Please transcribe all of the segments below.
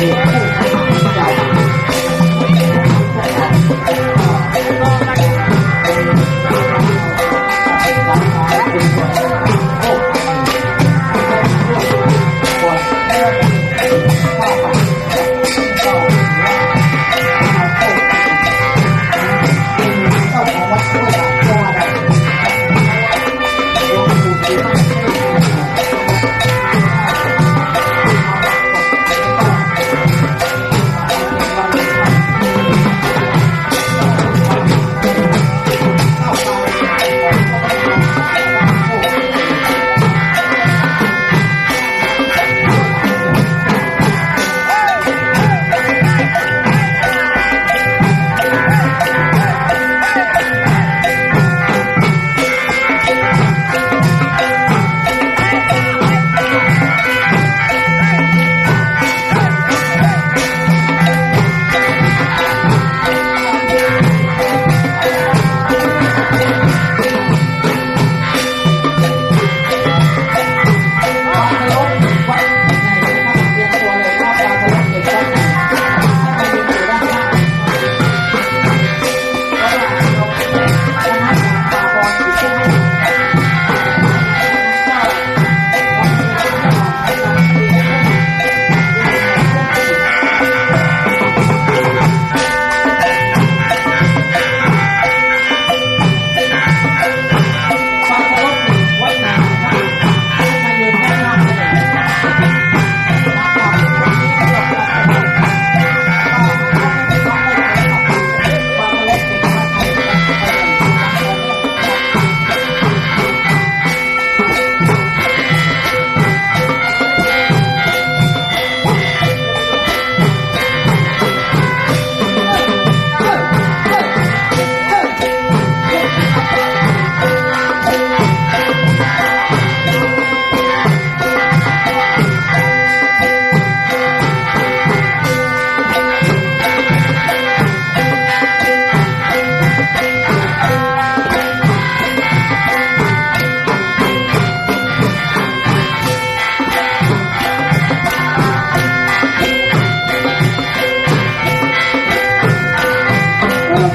Yeah.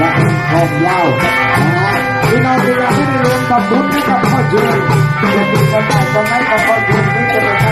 วัดทองเล่าพี่น้องที่เรกไม่ได้รวมกับบุญกับพ่อจริญจะเป็นคนไหนคนไหนกับพ่อจริญนี่จะเป็น